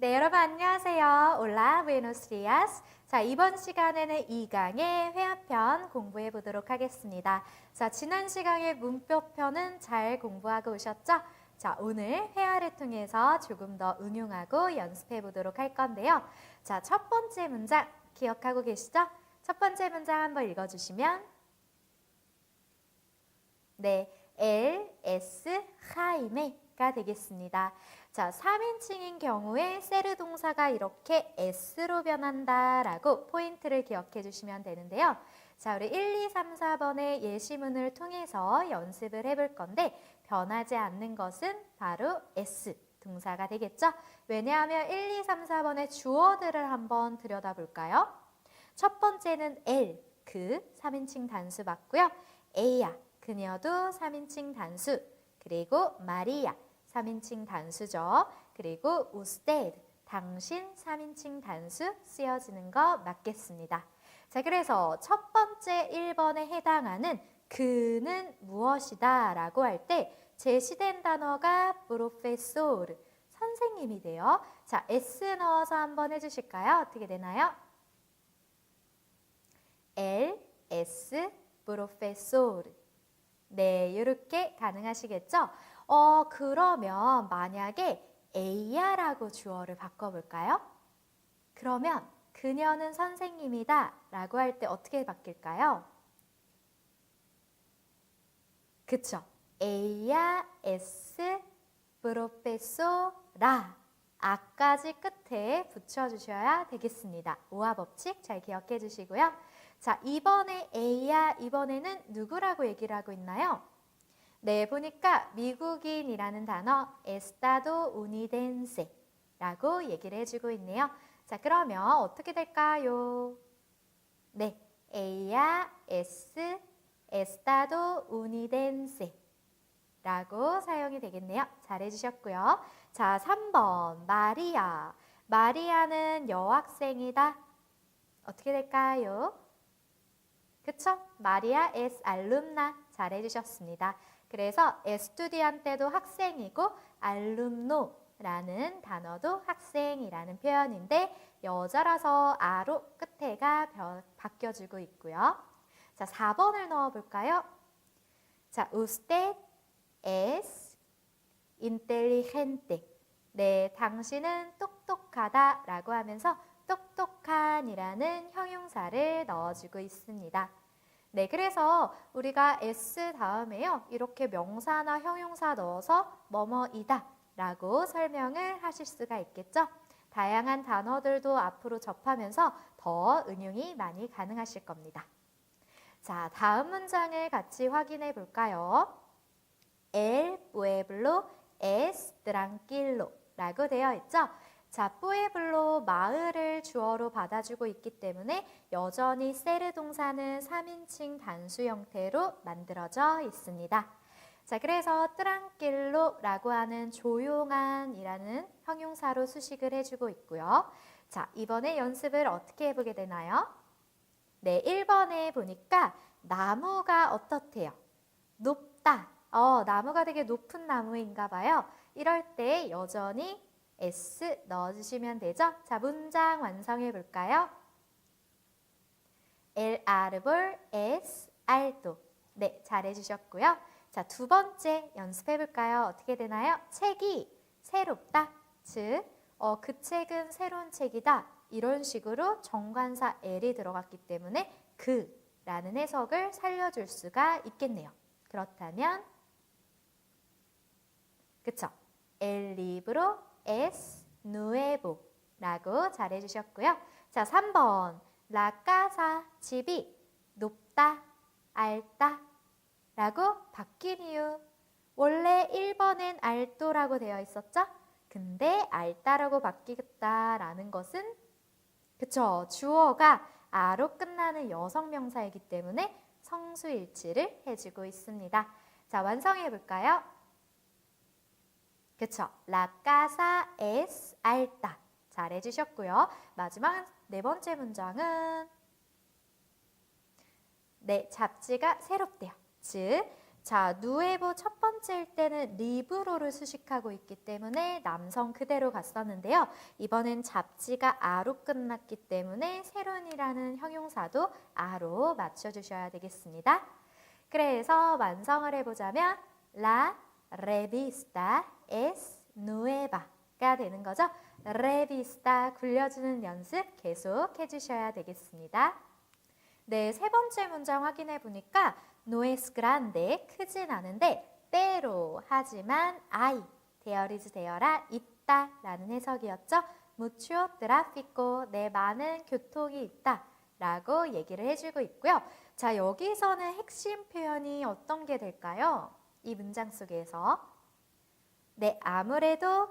네, 여러분 안녕하세요. 올라 부에노스 디아스. 자, 이번 시간에는 2강의 회화편 공부해 보도록 하겠습니다. 자, 지난 시간의 문법편은 잘 공부하고 오셨죠? 자, 오늘 회화를 통해서 조금 더 응용하고 연습해 보도록 할 건데요. 자, 첫 번째 문장 기억하고 계시죠? 첫 번째 문장 한번 읽어 주시면 네, L, S, 하임에 가 되겠습니다. 자, 3인칭인 경우에 세르 동사가 이렇게 S로 변한다라고 포인트를 기억해 주시면 되는데요. 자, 우리 1, 2, 3, 4번의 예시문을 통해서 연습을 해볼 건데 변하지 않는 것은 바로 S 동사가 되겠죠? 왜냐하면 1, 2, 3, 4번의 주어들을 한번 들여다볼까요? 첫 번째는 L, 그 3인칭 단수 맞고요. A야, 그녀도 3인칭 단수. 그리고 마리아, 3인칭 단수죠. 그리고 usted, 당신 3인칭 단수 쓰여지는 거 맞겠습니다. 자, 그래서 첫 번째 1번에 해당하는 그는 무엇이다 라고 할 때 제시된 단어가 professor, 선생님이 돼요. 자, S 넣어서 한번 해주실까요? 어떻게 되나요? L, S, professor. 네, 이렇게 가능하시겠죠? 어, 그러면 만약에 A야라고 주어를 바꿔볼까요? 그러면 그녀는 선생님이다 라고 할 때 어떻게 바뀔까요? 그쵸? A야, S, 프로페소라 아까지 끝에 붙여주셔야 되겠습니다. 오화 법칙 잘 기억해 주시고요. 자, 이번에 A야, 이번에는 누구라고 얘기를 하고 있나요? 네, 보니까 미국인이라는 단어 에스타도 우니덴세라고 얘기를 해주고 있네요. 자, 그러면 어떻게 될까요? 네, A야, S, 에스타도 우니덴세 라고 사용이 되겠네요. 잘 해주셨고요. 자, 3번 마리아. 마리아는 여학생이다. 어떻게 될까요? 그쵸? 마리아 에스 알룸나 잘 해주셨습니다. 그래서 에스투디안테도 학생이고 알룸노라는 단어도 학생이라는 표현인데 여자라서 아로 끝에가 벼- 바뀌어주고 있고요. 자, 4번을 넣어 볼까요? 자, usted es inteligente. 네, 당신은 똑똑하다라고 하면서 똑똑한이라는 형용사를 넣어주고 있습니다. 네, 그래서 우리가 s 다음에요. 이렇게 명사나 형용사 넣어서 뭐뭐이다 라고 설명을 하실 수가 있겠죠. 다양한 단어들도 앞으로 접하면서 더 응용이 많이 가능하실 겁니다. 자, 다음 문장을 같이 확인해 볼까요? El pueblo es tranquilo 라고 되어 있죠. 자, pueblo 마을을 주어로 받아주고 있기 때문에 여전히 세르 동사는 3인칭 단수 형태로 만들어져 있습니다. 자, 그래서 tranquillo라고 하는 조용한이라는 형용사로 수식을 해주고 있고요. 자, 이번에 연습을 어떻게 해보게 되나요? 네, 1번에 보니까 나무가 어떻대요? 높다. 어, 나무가 되게 높은 나무인가 봐요. 이럴 때 여전히 S 넣어주시면 되죠? 자, 문장 완성해 볼까요? El árbol es alto. 네, 잘해주셨고요. 자, 두 번째 연습해 볼까요? 어떻게 되나요? 책이 새롭다. 즉, 어, 그 책은 새로운 책이다. 이런 식으로 정관사 L이 들어갔기 때문에 그 라는 해석을 살려줄 수가 있겠네요. 그렇다면 그쵸? El libro es nuevo 라고 잘해 주셨고요. 자, 3번 La casa 집이 높다, 알다 라고 바뀐 이유 원래 1번엔 알도라고 되어 있었죠? 근데 알다라고 바뀌겠다라는 것은 그쵸 주어가 아로 끝나는 여성 명사이기 때문에 성수일치를 해주고 있습니다. 자 완성해 볼까요? 그쵸 casa es alta 잘 해주셨고요. 마지막 네 번째 문장은 네 잡지가 새롭대요. 즉 자, 누에보 첫 번째일 때는 리브로를 수식하고 있기 때문에 남성 그대로 갔었는데요. 이번엔 잡지가 아로 끝났기 때문에 세론이라는 형용사도 아로 맞춰주셔야 되겠습니다. 그래서 완성을 해보자면 La revista es nueva가 되는 거죠. revista 굴려주는 연습 계속 해주셔야 되겠습니다. 네, 세 번째 문장 확인해 보니까 no es grande 크진 않은데 pero 하지만 I is 되어라 있다 라는 해석이었죠. mucho tráfico 네 많은 교통이 있다 라고 얘기를 해주고 있고요. 자 여기서는 핵심 표현이 어떤 게 될까요? 이 문장 속에서 네 아무래도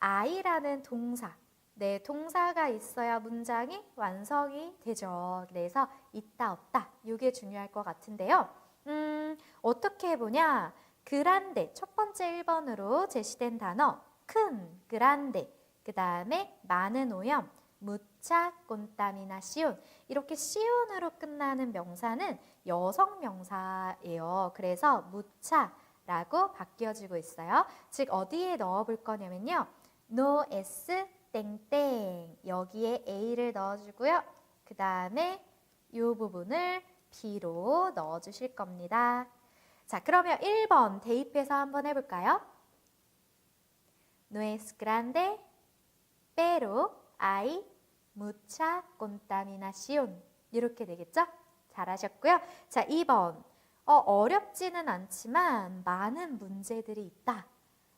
I라는 동사 네, 동사가 있어야 문장이 완성이 되죠. 그래서 있다 없다 이게 중요할 것 같은데요. 음, 어떻게 해보냐? 그란데 첫 번째 1번으로 제시된 단어 큰 그란데 그 다음에 많은 오염 무차 꼰따미나시온 이렇게 시온으로 끝나는 명사는 여성 명사예요. 그래서 무차 라고 바뀌어지고 있어요. 즉 어디에 넣어볼 거냐면요. no s 땡땡 여기에 a를 넣어주고요. 그 다음에 이 부분을 b로 넣어주실 겁니다. 자 그러면 1번 대입해서 한번 해볼까요? No es grande, pero hay mucha contaminación. 이렇게 되겠죠? 잘하셨고요. 자, 2번. 어, 어렵지는 않지만 많은 문제들이 있다.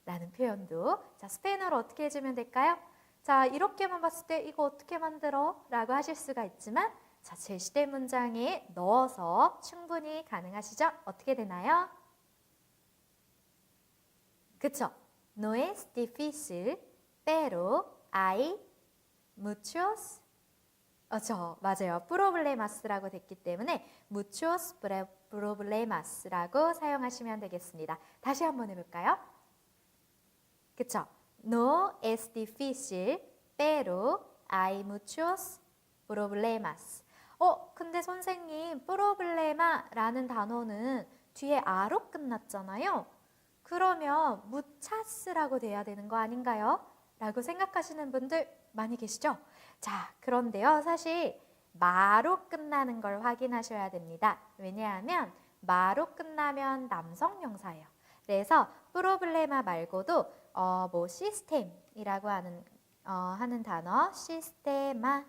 라는 표현도. 자, 스페인어로 어떻게 해주면 될까요? 자, 이렇게만 봤을 때 이거 어떻게 만들어? 라고 하실 수가 있지만, 자, 제시된 문장에 넣어서 충분히 가능하시죠? 어떻게 되나요? 그쵸? No es difícil, pero hay muchos 어, 저 맞아요. 프로블레마스라고 됐기 때문에 muchos problemas라고 사용하시면 되겠습니다. 다시 한번 해볼까요? 그쵸? No es difícil, pero hay muchos problemas. 어, 근데 선생님, 프로블레마라는 단어는 뒤에 아로 끝났잖아요. 그러면 무차스라고 돼야 되는 거 아닌가요? 라고 생각하시는 분들 많이 계시죠? 자, 그런데요. 사실 마로 끝나는 걸 확인하셔야 됩니다. 왜냐하면 마로 끝나면 남성 명사예요. 그래서 프로블레마 말고도 어, 뭐 시스템이라고 하는 어, 하는 단어 시스테마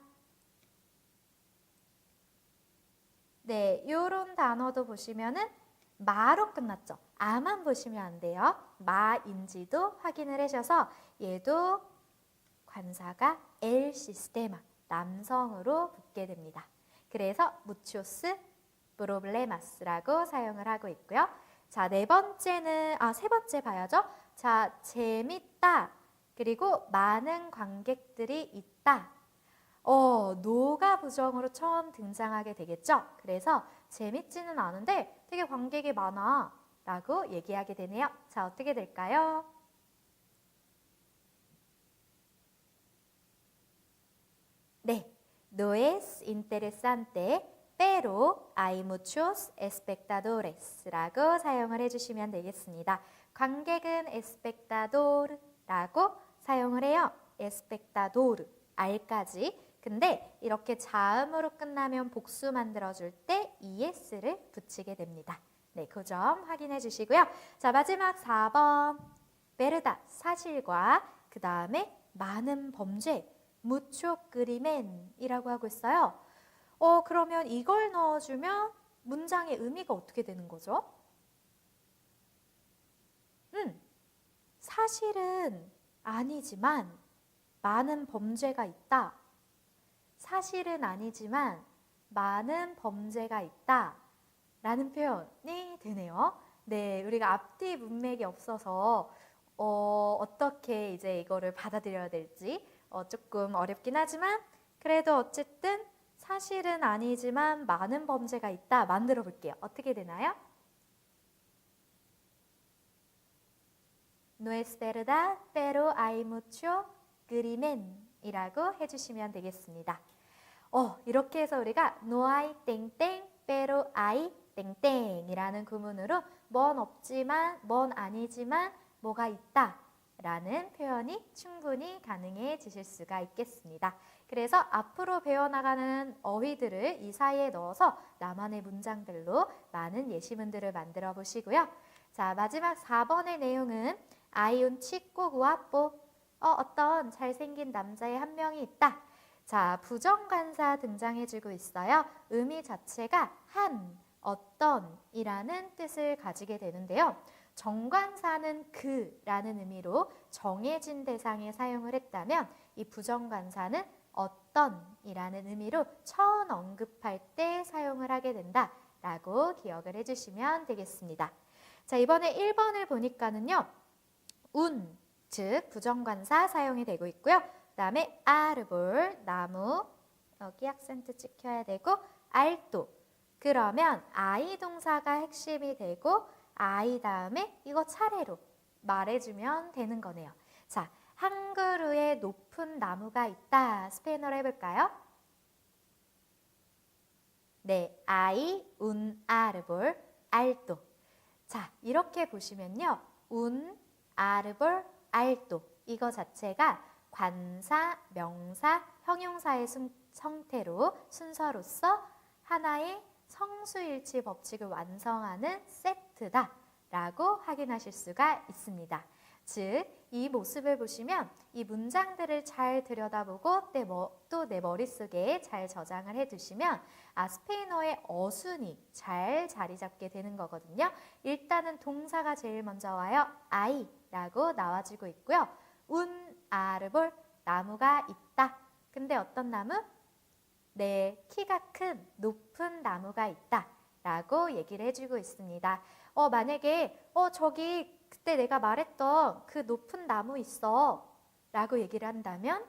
네, 요런 단어도 보시면은 마로 끝났죠. 아만 보시면 안 돼요. 마인지도 확인을 하셔서 얘도 관사가 엘 시스테마 남성으로 붙게 됩니다. 그래서 무초스 프로블레마스라고 사용을 하고 있고요. 자, 네 번째는 아, 세 번째 봐야죠. 자, 재밌다. 그리고 많은 관객들이 있다. 어, 노가 부정으로 처음 등장하게 되겠죠. 그래서 재밌지는 않은데 되게 관객이 많아. 라고 얘기하게 되네요. 자, 어떻게 될까요? 네. No es interesante, pero hay muchos espectadores 라고 사용을 해주시면 되겠습니다. 관객은 espectador라고 사용을 해요. espectador, 알까지. 근데 이렇게 자음으로 끝나면 복수 만들어줄 때 es를 붙이게 됩니다. 네, 그 점 확인해 주시고요. 자, 마지막 4번. 베르다, 사실과 그 다음에 많은 범죄, 무초 그리맨이라고 하고 있어요. 어, 그러면 이걸 넣어주면 문장의 의미가 어떻게 되는 거죠? 음, 사실은 아니지만 많은 범죄가 있다. 사실은 아니지만 많은 범죄가 있다. 라는 표현이 되네요. 네, 우리가 앞뒤 문맥이 없어서 어, 어떻게 이제 이거를 받아들여야 될지 어, 조금 어렵긴 하지만 그래도 어쨌든 사실은 아니지만 많은 범죄가 있다 만들어 볼게요. 어떻게 되나요? No es verdad, pero hay mucho crimen이라고 해주시면 되겠습니다. 어, 이렇게 해서 우리가 no hay 땡땡, pero hay 땡땡 이라는 구문으로 뭔 없지만 뭔 아니지만 뭐가 있다 라는 표현이 충분히 가능해지실 수가 있겠습니다. 그래서 앞으로 배워나가는 어휘들을 이 사이에 넣어서 나만의 문장들로 많은 예시문들을 만들어 보시고요. 자, 마지막 4번의 내용은 아이온 치꼬 구아뽀 어, 어떤 잘생긴 남자의 한 명이 있다. 자, 부정관사 등장해주고 있어요. 의미 자체가 한, 어떤 이라는 뜻을 가지게 되는데요. 정관사는 그라는 의미로 정해진 대상에 사용을 했다면 이 부정관사는 어떤이라는 의미로 처음 언급할 때 사용을 하게 된다라고 기억을 해주시면 되겠습니다. 자 이번에 1번을 보니까는요. 운, 즉 부정관사 사용이 되고 있고요. 그 다음에 아르볼, 나무, 여기 악센트 찍혀야 되고 알도 그러면 아이 동사가 핵심이 되고 아이 다음에 이거 차례로 말해주면 되는 거네요. 자, 한 그루에 높은 나무가 있다. 스페인어로 해볼까요? 네, 아이, 운, 아르볼, 알도. 자, 이렇게 보시면요. 운, 아르볼, 알도. 이거 자체가 관사, 명사, 형용사의 순, 형태로 순서로서 하나의 성수일치 법칙을 완성하는 세트다 라고 확인하실 수가 있습니다. 즉, 이 모습을 보시면 이 문장들을 잘 들여다보고 또내 머릿속에 잘 저장을 해두시면 아, 스페인어의 어순이 잘 자리 잡게 되는 거거든요. 일단은 동사가 제일 먼저 와요. 아이라고 나와주고 있고요. 운, 아르볼, 나무가 있다. 근데 어떤 나무? 네, 키가 큰 높은 나무가 있다. 라고 얘기를 해주고 있습니다. 어, 만약에, 어, 저기 그때 내가 말했던 그 높은 나무 있어. 라고 얘기를 한다면,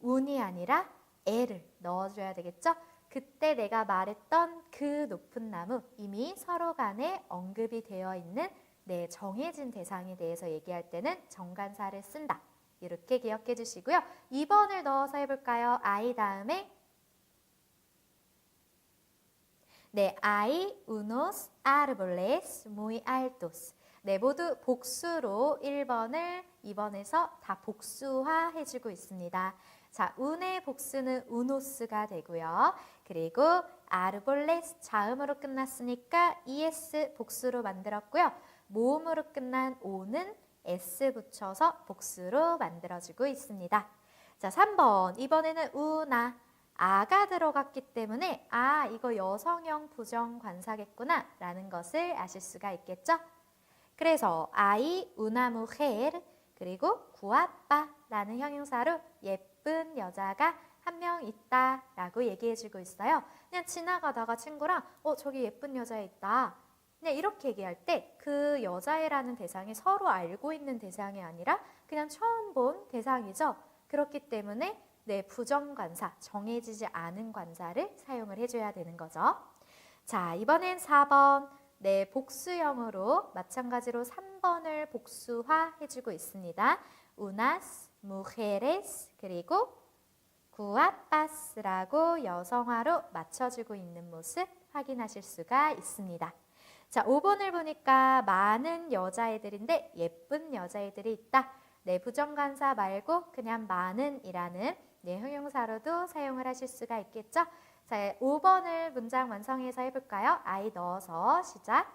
운이 아니라 애를 넣어줘야 되겠죠? 그때 내가 말했던 그 높은 나무, 이미 서로 간에 언급이 되어 있는 네, 정해진 대상에 대해서 얘기할 때는 정관사를 쓴다. 이렇게 기억해 주시고요. 2번을 넣어서 해볼까요? I 다음에 네, hay unos árboles muy altos. 네, 모두 복수로 1번을 2번에서 다 복수화 해주고 있습니다. 자, 운의 복수는 unos가 되고요. 그리고 árboles 자음으로 끝났으니까 es 복수로 만들었고요. 모음으로 끝난 o는 s 붙여서 복수로 만들어주고 있습니다. 자, 3번. 이번에는 우나. 아가 들어갔기 때문에 아 이거 여성형 부정관사겠구나 라는 것을 아실 수가 있겠죠. 그래서 아이 우나무 헤르 그리고 구아빠라는 형용사로 예쁜 여자가 한 명 있다 라고 얘기해주고 있어요. 그냥 지나가다가 친구랑 어 저기 예쁜 여자 있다. 그냥 이렇게 얘기할 때 그 여자애라는 대상이 서로 알고 있는 대상이 아니라 그냥 처음 본 대상이죠. 그렇기 때문에 네, 부정관사, 정해지지 않은 관사를 사용을 해줘야 되는 거죠. 자, 이번엔 4번. 네, 복수형으로 마찬가지로 3번을 복수화 해주고 있습니다. unas, mujeres, 그리고 guapas라고 여성화로 맞춰주고 있는 모습 확인하실 수가 있습니다. 자, 5번을 보니까 많은 여자애들인데 예쁜 여자애들이 있다. 네, 부정관사 말고 그냥 많은이라는 네, 형용사로도 사용을 하실 수가 있겠죠? 자, 5번을 문장 완성해서 해볼까요? 아이 넣어서 시작.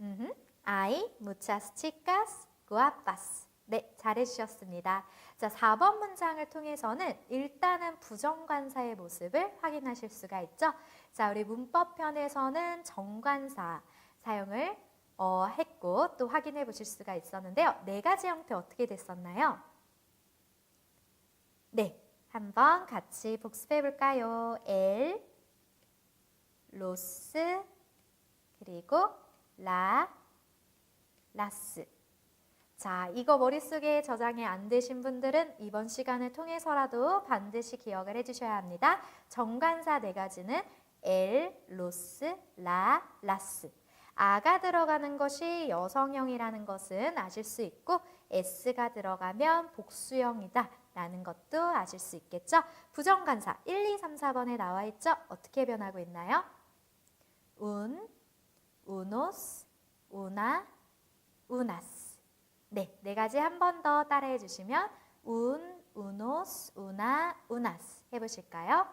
음흠. 아이 muchas chicas guapas. 네, 잘해주셨습니다. 자, 4번 문장을 통해서는 일단은 부정관사의 모습을 확인하실 수가 있죠. 자, 우리 문법편에서는 정관사 사용을 어, 했고 또 확인해 보실 수가 있었는데요. 네 가지 형태 어떻게 됐었나요? 네, 한번 같이 복습해 볼까요? 엘, 로스, 그리고 라, 라스. 자, 이거 머릿속에 저장이 안 되신 분들은 이번 시간을 통해서라도 반드시 기억을 해주셔야 합니다. 정관사 네 가지는 엘, 로스, 라, 라스. 아가 들어가는 것이 여성형이라는 것은 아실 수 있고 S가 들어가면 복수형이다 라는 것도 아실 수 있겠죠? 부정관사 1, 2, 3, 4번에 나와 있죠? 어떻게 변하고 있나요? 운, 우노스, 우나, 우나스. 네, 네 가지 한 번 더 따라해 주시면 운, 우노스, 우나, 우나스 해보실까요?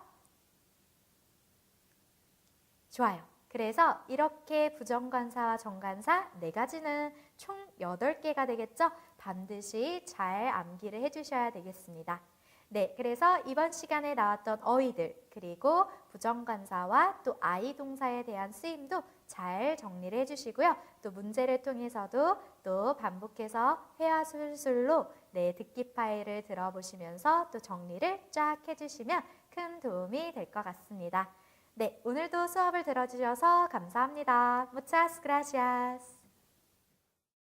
좋아요. 그래서 이렇게 부정관사와 정관사 네 가지는 총 8개가 되겠죠? 반드시 잘 암기를 해주셔야 되겠습니다. 네, 그래서 이번 시간에 나왔던 어휘들 그리고 부정관사와 또 아이 동사에 대한 쓰임도 잘 정리를 해주시고요. 또 문제를 통해서도 또 반복해서 회화 술술로 네 듣기 파일을 들어보시면서 또 정리를 쫙 해주시면 큰 도움이 될 것 같습니다. 네, 오늘도 수업을 들어주셔서 감사합니다. Muchas gracias.